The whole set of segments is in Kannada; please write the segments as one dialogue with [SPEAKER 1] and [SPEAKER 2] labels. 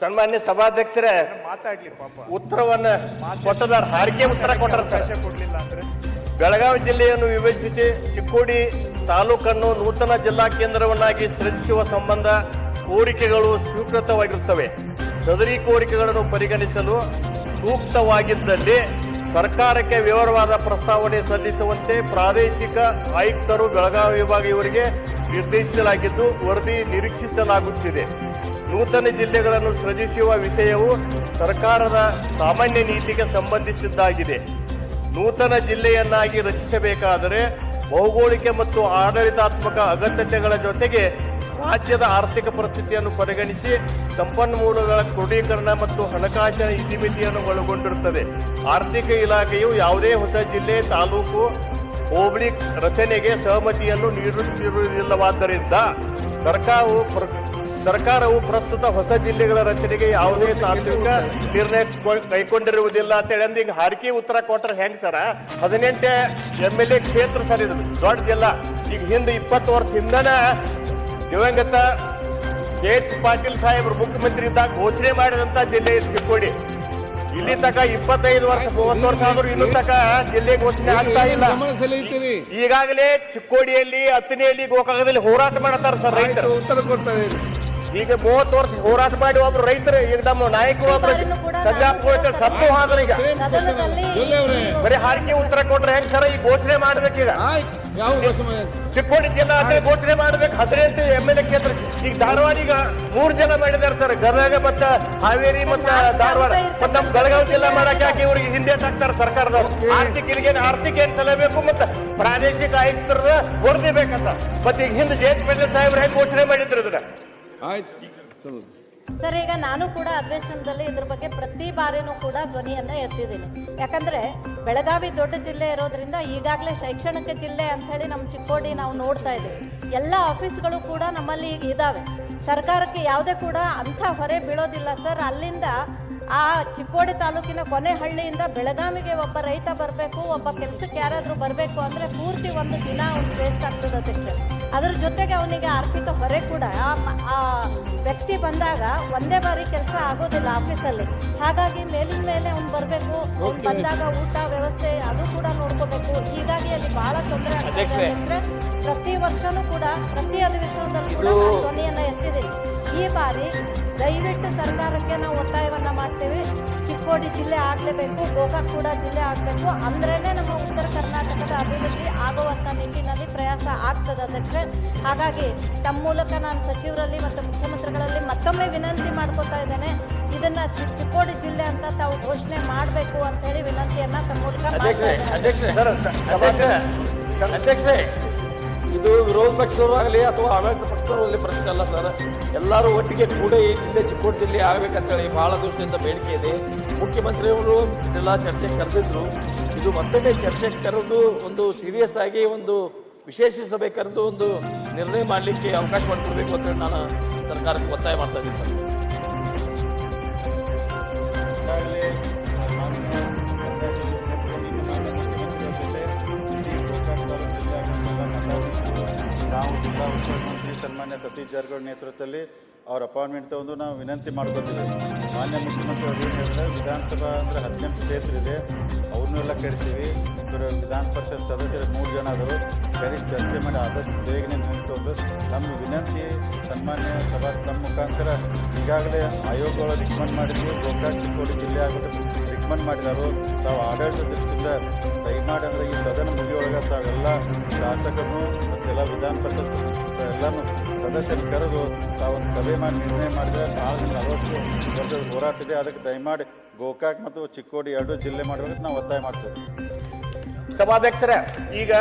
[SPEAKER 1] ಸನ್ಮಾನ್ಯ ಸಭಾಧ್ಯಕ್ಷರೇ
[SPEAKER 2] ಮಾತಾಡ್ಲಿ ಪಾಪ.
[SPEAKER 1] ಉತ್ತರವನ್ನ ಕೊಟ್ಟದಾರ ಹಾರಿಕೆ ಉತ್ತರ ಕೊಟ್ಟರ
[SPEAKER 2] ಅವಕಾಶ ಕೊಡ್ಲಿಲ್ಲ ಅಂದ್ರೆ?
[SPEAKER 1] ಬೆಳಗಾವಿ ಜಿಲ್ಲೆಯನ್ನು ವಿಭಜಿಸಿ ಚಿಕ್ಕೋಡಿ ತಾಲೂಕನ್ನು ನೂತನ ಜಿಲ್ಲಾ ಕೇಂದ್ರವನ್ನಾಗಿ ಸೃಜಿಸುವ ಸಂಬಂಧ ಕೋರಿಕೆಗಳು ಸ್ವೀಕೃತವಾಗಿರುತ್ತವೆ. ಸದರಿ ಕೋರಿಕೆಗಳನ್ನು ಪರಿಗಣಿಸಲು ಸೂಕ್ತವಾಗಿದ್ದಲ್ಲಿ ಸರ್ಕಾರಕ್ಕೆ ವಿವರವಾದ ಪ್ರಸ್ತಾವನೆ ಸಲ್ಲಿಸುವಂತೆ ಪ್ರಾದೇಶಿಕ ಆಯುಕ್ತರು ಬೆಳಗಾವಿ ವಿಭಾಗ ಇವರಿಗೆ ನಿರ್ದೇಶಿಸಲಾಗಿದ್ದು ವರದಿ ನಿರೀಕ್ಷಿಸಲಾಗುತ್ತಿದೆ. ನೂತನ ಜಿಲ್ಲೆಗಳನ್ನು ಸೃಜಿಸುವ ವಿಷಯವು ಸರ್ಕಾರದ ಸಾಮಾನ್ಯ ನೀತಿಗೆ ಸಂಬಂಧಿಸಿದ್ದಾಗಿದೆ. ನೂತನ ಜಿಲ್ಲೆಯನ್ನಾಗಿ ರಚಿಸಬೇಕಾದರೆ ಭೌಗೋಳಿಕ ಮತ್ತು ಆಡಳಿತಾತ್ಮಕ ಅಗತ್ಯತೆಗಳ ಜೊತೆಗೆ ರಾಜ್ಯದ ಆರ್ಥಿಕ ಪರಿಸ್ಥಿತಿಯನ್ನು ಪರಿಗಣಿಸಿ ಸಂಪನ್ಮೂಲಗಳ ಕ್ರೋಢೀಕರಣ ಮತ್ತು ಹಣಕಾಸಿನ ಇತಿಮಿತಿಯನ್ನು ಒಳಗೊಂಡಿರುತ್ತದೆ. ಆರ್ಥಿಕ ಇಲಾಖೆಯು ಯಾವುದೇ ಹೊಸ ಜಿಲ್ಲೆ, ತಾಲೂಕು, ಹೋಬಳಿ ರಚನೆಗೆ ಸಹಮತಿಯನ್ನು ನೀಡುತ್ತಿರುವುದಿಲ್ಲವಾದ್ದರಿಂದ ಸರ್ಕಾರವು ಸರ್ಕಾರವು ಪ್ರಸ್ತುತ ಹೊಸ ಜಿಲ್ಲೆಗಳ ರಚನೆಗೆ ಯಾವುದೇ ತಾಂತ್ರಿಕ ನಿರ್ಣಯ ಕೈಗೊಂಡಿರುವುದಿಲ್ಲ ಅಂತ ಹೇಳಿ ಅಂದ್ರೆ ಈಗ ಹಾರಿಕೆ ಉತ್ತರ ಕೊಟ್ಟರೆ ಹೆಂಗ್ ಸರ? ಹದಿನೆಂಟು ಎಂ ಎಲ್ ಎ ಕ್ಷೇತ್ರ ಸರ್ ಇದು ದೊಡ್ಡ ಜಿಲ್ಲಾ. ಈಗ ಹಿಂದೆ ಇಪ್ಪತ್ತು ವರ್ಷ ಹಿಂದನ ದಿವಂಗತ ಕೆ ಎಚ್ ಪಾಟೀಲ್ ಸಾಹೇಬ್ರು ಮುಖ್ಯಮಂತ್ರಿ ಇದ್ದಾಗ ಘೋಷಣೆ ಮಾಡಿದಂತ ಜಿಲ್ಲೆ ಇದು ಚಿಕ್ಕೋಡಿ. ಇಲ್ಲಿ ತಕ ಇಪ್ಪತ್ತೈದು ವರ್ಷ ಮೂವತ್ತು ವರ್ಷ ಆದ್ರೂ ಇನ್ನೂ ತಕ ಜಿಲ್ಲೆ ಘೋಷಣೆ ಆಗ್ತಾ ಇಲ್ಲ. ಈಗಾಗಲೇ ಚಿಕ್ಕೋಡಿಯಲ್ಲಿ ಹತ್ತನೆಯಲ್ಲಿ ಗೋಕಾಕದಲ್ಲಿ ಹೋರಾಟ ಮಾಡತ್ತಾರ ಸರ್ ರೈತರು.
[SPEAKER 3] ಉತ್ತರ ಕೊಡ್ತಾರೆ.
[SPEAKER 1] ಈಗ ಮೂವತ್ತು ವರ್ಷ ಹೋರಾಟ ಮಾಡಿ ಒಬ್ರು ರೈತರು ಈಗ ನಮ್ಮ ನಾಯಕರು ಒಬ್ರು ಸಂಜಾಪುರ ಸತ್ತು ಹೋದ್ರ ಈಗ. ಬರೀ ಹಾರಿಕೆ ಉತ್ತರ ಕೊಟ್ರೆ ಹೆಂಗ್ ಸರ ಈ ಘೋಷಣೆ ಮಾಡ್ಬೇಕೀಗ? ಚಿಕ್ಕೋಡಿ ಜಿಲ್ಲಾ ಅಂತ ಘೋಷಣೆ ಮಾಡ್ಬೇಕು. ಹದಿನೆಂಟು ಎಂ ಎಲ್ ಎ ಕ್ಷೇತ್ರ ಈಗ ಧಾರವಾಡ ಈಗ ಮೂರ್ ಜನ ಮಾಡಿದಾರೆ ಸರ್. ಗದಗ ಮತ್ತ ಹಾವೇರಿ ಮತ್ತ ಧಾರವಾಡ. ಮತ್ತ ನಮ್ ಬೆಳಗಾವಿ ಜಿಲ್ಲಾ ಮಾಡಕ್ ಹಾಕಿ ಇವ್ರಿಗೆ ಹಿಂದೆ ಹಾಕ್ತಾರೆ ಸರ್ಕಾರದವ್ರು ಆರ್ಥಿಕ ಇಲ್ಲಿಗೆ ಆರ್ಥಿಕ ಏನ್ ಸಲಬೇಕು ಮತ್ತ ಪ್ರಾದೇಶಿಕ ಆಯುಕ್ತರದ ವರದಿ ಬೇಕಂತ. ಮತ್ತೆ ಈಗ ಹಿಂದೆ ಜಯಂತ್ ಪಟೇಲ್ ಸಾಹೇಬ್ರು ಹೆಂಗ್ ಘೋಷಣೆ ಮಾಡಿದ್ರು ಇದನ್ನ?
[SPEAKER 3] ಆಯ್ತು. ಸರ್
[SPEAKER 4] ಈಗ ನಾನು ಕೂಡ ಅಧಿವೇಶನದಲ್ಲಿ ಇದ್ರ ಬಗ್ಗೆ ಪ್ರತಿ ಬಾರಿನೂ ಕೂಡ ಧ್ವನಿಯನ್ನ ಎತ್ತಿದ್ದೀನಿ. ಯಾಕಂದ್ರೆ ಬೆಳಗಾವಿ ದೊಡ್ಡ ಜಿಲ್ಲೆ ಇರೋದ್ರಿಂದ ಈಗಾಗಲೇ ಶೈಕ್ಷಣಿಕ ಜಿಲ್ಲೆ ಅಂತ ಹೇಳಿ ನಮ್ಮ ಚಿಕ್ಕೋಡಿ ನಾವು ನೋಡ್ತಾ ಇದ್ದೀವಿ. ಎಲ್ಲ ಆಫೀಸ್ಗಳು ಕೂಡ ನಮ್ಮಲ್ಲಿ ಈಗ ಇದಾವೆ. ಸರ್ಕಾರಕ್ಕೆ ಯಾವುದೇ ಕೂಡ ಅಂಥ ಹೊರೆ ಬೀಳೋದಿಲ್ಲ ಸರ್. ಅಲ್ಲಿಂದ ಆ ಚಿಕ್ಕೋಡಿ ತಾಲೂಕಿನ ಕೊನೆ ಹಳ್ಳಿಯಿಂದ ಬೆಳಗಾವಿಗೆ ಒಬ್ಬ ರೈತ ಬರಬೇಕು ಒಬ್ಬ ಕೆಲಸಕ್ಕೆ ಯಾರಾದರೂ ಬರಬೇಕು ಅಂದರೆ ಪೂರ್ತಿ ಒಂದು ದಿನ ಅವ್ನು ವೇಸ್ಟ್ ಆಗ್ತದೆ ಅದಕ್ಕೆ ಅದ್ರ ಜೊತೆಗೆ ಅವನಿಗೆ ಆರ್ಥಿಕ ಹೊರೆ ಕೂಡ ಆ ವ್ಯಕ್ತಿ ಬಂದಾಗ ಒಂದೇ ಬಾರಿ ಕೆಲಸ ಆಗೋದಿಲ್ಲ ಆಫೀಸಲ್ಲಿ. ಹಾಗಾಗಿ ಮೇಲಿನ ಮೇಲೆ ಅವ್ನು ಬರಬೇಕು ಅವ್ನು ಬಂದಾಗ ಊಟ ವ್ಯವಸ್ಥೆ ಅದು ಕೂಡ ನೋಡ್ಕೋಬೇಕು. ಹೀಗಾಗಿ ಅಲ್ಲಿ ಬಹಳ ತೊಂದರೆ ಆಗ್ತದೆ. ಪ್ರತಿ ವರ್ಷನೂ ಕೂಡ ಪ್ರತಿ ಅಧಿವೇಶನದಲ್ಲೂ ಕೂಡ
[SPEAKER 1] ಧ್ವನಿಯನ್ನು
[SPEAKER 4] ನಾನು ಧ್ವನಿಯನ್ನ ಎತ್ತಿದ್ದೀನಿ. ಈ ಬಾರಿ ದಯವಿಟ್ಟು ಸರ್ಕಾರಕ್ಕೆ ನಾವು ಒತ್ತಾಯವನ್ನ ಮಾಡ್ತೇವೆ. ಚಿಕ್ಕೋಡಿ ಜಿಲ್ಲೆ ಆಗಲೇಬೇಕು ಗೋಕಾಕ್ ಕೂಡ ಜಿಲ್ಲೆ ಆಗಬೇಕು ಅಂದ್ರೇನೆ ನಮ್ಮ ಉತ್ತರ ಕರ್ನಾಟಕದ ಅಭಿವೃದ್ಧಿ ಆಗುವಂತ ನಿಟ್ಟಿನಲ್ಲಿ ಪ್ರಯಾಸ ಆಗ್ತದೆ ಅಧ್ಯಕ್ಷೆ ಹಾಗಾಗಿ ತಮ್ಮ ಮೂಲಕ ನಾನು ಸಚಿವರಲ್ಲಿ ಮತ್ತು ಮುಖ್ಯಮಂತ್ರಿಗಳಲ್ಲಿ ಮತ್ತೊಮ್ಮೆ ವಿನಂತಿ ಮಾಡ್ಕೋತಾ ಇದ್ದೇನೆ. ಇದನ್ನ ಚಿಕ್ಕೋಡಿ ಜಿಲ್ಲೆ ಅಂತ ತಾವು ಘೋಷಣೆ ಮಾಡಬೇಕು ಅಂತ ಹೇಳಿ ವಿನಂತಿಯನ್ನ ತಮ್ಮ ಮೂಲಕ
[SPEAKER 5] ಅಧ್ಯಕ್ಷರೇ ಇದು ವಿರೋಧ ಪಕ್ಷದವರಾಗಲಿ ಅಥವಾ ಆಡಳಿತ ಪಕ್ಷದವರಲ್ಲಿ ಪ್ರಶ್ನೆ ಅಲ್ಲ ಸರ್. ಎಲ್ಲರೂ ಒಟ್ಟಿಗೆ ಕೂಡ ಈ ಜಿಲ್ಲೆ, ಚಿಕ್ಕೋಡಿ ಜಿಲ್ಲೆ ಆಗ್ಬೇಕಂತೇಳಿ ಬಹಳ ದೃಷ್ಟಿಯಿಂದ ಬೇಡಿಕೆ ಇದೆ. ಮುಖ್ಯಮಂತ್ರಿಯವರು ಇದೆಲ್ಲ ಚರ್ಚೆ ಕರೆದಿದ್ರು. ಇದು ಮತ್ತೊಮ್ಮೆ ಚರ್ಚೆ ಕರೆದು ಒಂದು ಸೀರಿಯಸ್ ಆಗಿ ಒಂದು ವಿಶೇಷ ಸಭೆ ಕರೆದು ಒಂದು ನಿರ್ಣಯ ಮಾಡಲಿಕ್ಕೆ ಅವಕಾಶ ಮಾಡಿಕೊಡ್ಬೇಕು ಅಂತೇಳಿ ನಾನು ಸರ್ಕಾರಕ್ಕೆ ಒತ್ತಾಯ ಮಾಡ್ತಾ ಇದ್ದೀನಿ ಸರ್.
[SPEAKER 2] ಸನ್ಮಾನ್ಯ ಸತೀಶ್ ಜಾರಕಿಹೊಳಿ ನೇತೃತ್ವದಲ್ಲಿ ಅವ್ರ ಅಪಾಯಿಂಟ್ಮೆಂಟ್ ತಗೊಂಡು ನಾವು ವಿನಂತಿ ಮಾಡ್ಕೊತೀವಿ ಮಾನ್ಯ ಮುಖ್ಯಮಂತ್ರಿ ಅವರು ಏನು ಹೇಳಿದ್ರೆ, ವಿಧಾನಸಭಾ ಅಂದರೆ ಹದಿನೆಂಟು ಕ್ಷೇತ್ರ ಇದೆ. ಅವ್ರನ್ನೆಲ್ಲ ಕರಿತೀವಿ. ಇವರು ವಿಧಾನ ಪರಿಷತ್ ಸದಸ್ಯರು ಮೂರು ಜನ ಆದರು ಕರಿ ಚರ್ಚೆ ಮಾಡಿ ಆದಷ್ಟು ಬೇಗನೆ ನಿಂತೊಂದು ನಮ್ಮ ವಿನಂತಿ, ಸನ್ಮಾನ್ಯ ಸಭಾ ತಮ್ಮ ಮುಖಾಂತರ ಈಗಾಗಲೇ ಆಯೋಗಗಳು ರಿಕಮೆಂಡ್ ಮಾಡಿದ್ವಿ. ಗೋಕಾಕ್ ಚಿಕ್ಕೋಡಿ ಜಿಲ್ಲೆ ಆಗೋದು ರಿಕಮೆಂಡ್ ಮಾಡಿದಾರು ತಾವು ಆಡಳಿತ ದೃಷ್ಟಿಯಿಂದ ದಯಮಾಡಿ ಅಂದರೆ ಈ ಸದನ ಮುಗಿಯೊಳಗೆ ತಾವೆಲ್ಲ ಶಾಸಕರನ್ನು ಮತ್ತೆಲ್ಲ ವಿಧಾನ ಪರಿಷತ್ ಎಲ್ಲ ಸದಸ್ಯರು ಕರೆದು ತಾವು ಸಭೆ ಮಾಡಿ ನಿರ್ಣಯ ಮಾಡಿದ್ರೆ ಸಾವಿರದ ನಲವತ್ತು ವರ್ಷದ ಹೋರಾಟ ಇದೆ. ಅದಕ್ಕೆ ದಯಮಾಡಿ ಗೋಕಾಕ್ ಮತ್ತು ಚಿಕ್ಕೋಡಿ ಎರಡು ಜಿಲ್ಲೆ ಮಾಡಬೇಕಂತ ನಾವು ಒತ್ತಾಯ ಮಾಡ್ತೇವೆ.
[SPEAKER 1] ಸಭಾಧ್ಯಕ್ಷರೇ, ಈಗ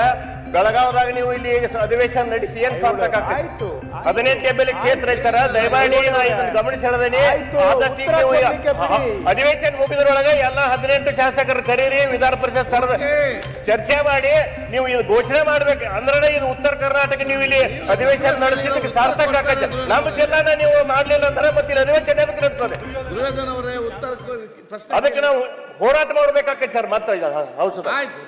[SPEAKER 1] ಬೆಳಗಾವದಾಗ ನೀವು ಇಲ್ಲಿ ಅಧಿವೇಶನ ನಡೆಸಿ ಏನ್ ಸಾರ್ಥಕ?
[SPEAKER 2] ಆಯ್ತು.
[SPEAKER 1] ಹದಿನೆಂಟು ಎಂ ಎಲ್ ಕ್ಷೇತ್ರ ಇರ್ತಾರ ದಯಮಾಡಿ
[SPEAKER 2] ಗಮನಿಸಿ
[SPEAKER 1] ಆದಷ್ಟು ನೀವು ಅಧಿವೇಶನ ಮುಗಿದ್ರೊಳಗೆ ಎಲ್ಲ ಹದಿನೆಂಟು ಶಾಸಕರು ಕರೀರಿ ವಿಧಾನ ಪರಿಷತ್ ಸ್ಥಳದ ಚರ್ಚೆ ಮಾಡಿ ನೀವು ಇದು ಘೋಷಣೆ ಮಾಡ್ಬೇಕು. ಅಂದ್ರೆ ಇದು ಉತ್ತರ ಕರ್ನಾಟಕ ನೀವು ಇಲ್ಲಿ ಅಧಿವೇಶನ ನಡೆಸಿದ್ದಕ್ಕೆ ಸಾರ್ಥಕ ಆಗತ್ತೆ ನಮ್ಮ ಜಿಲ್ಲಾನ ನೀವು ಮಾಡ್ಲಿಲ್ಲ ಅಂದ್ರೆ ಮತ್ತೆ ಇಲ್ಲಿ ಅಧಿವೇಶನ ಎದಕ್ಕೆ
[SPEAKER 3] ಪ್ರಶ್ನೆ
[SPEAKER 1] ಅದಕ್ಕೆ ನಾವು ಹೋರಾಟ ಮಾಡ್ಬೇಕಾಕೈತೆ ಸರ್ ಮತ್ತೆ ಹೌದು
[SPEAKER 3] ಆಯ್ತು.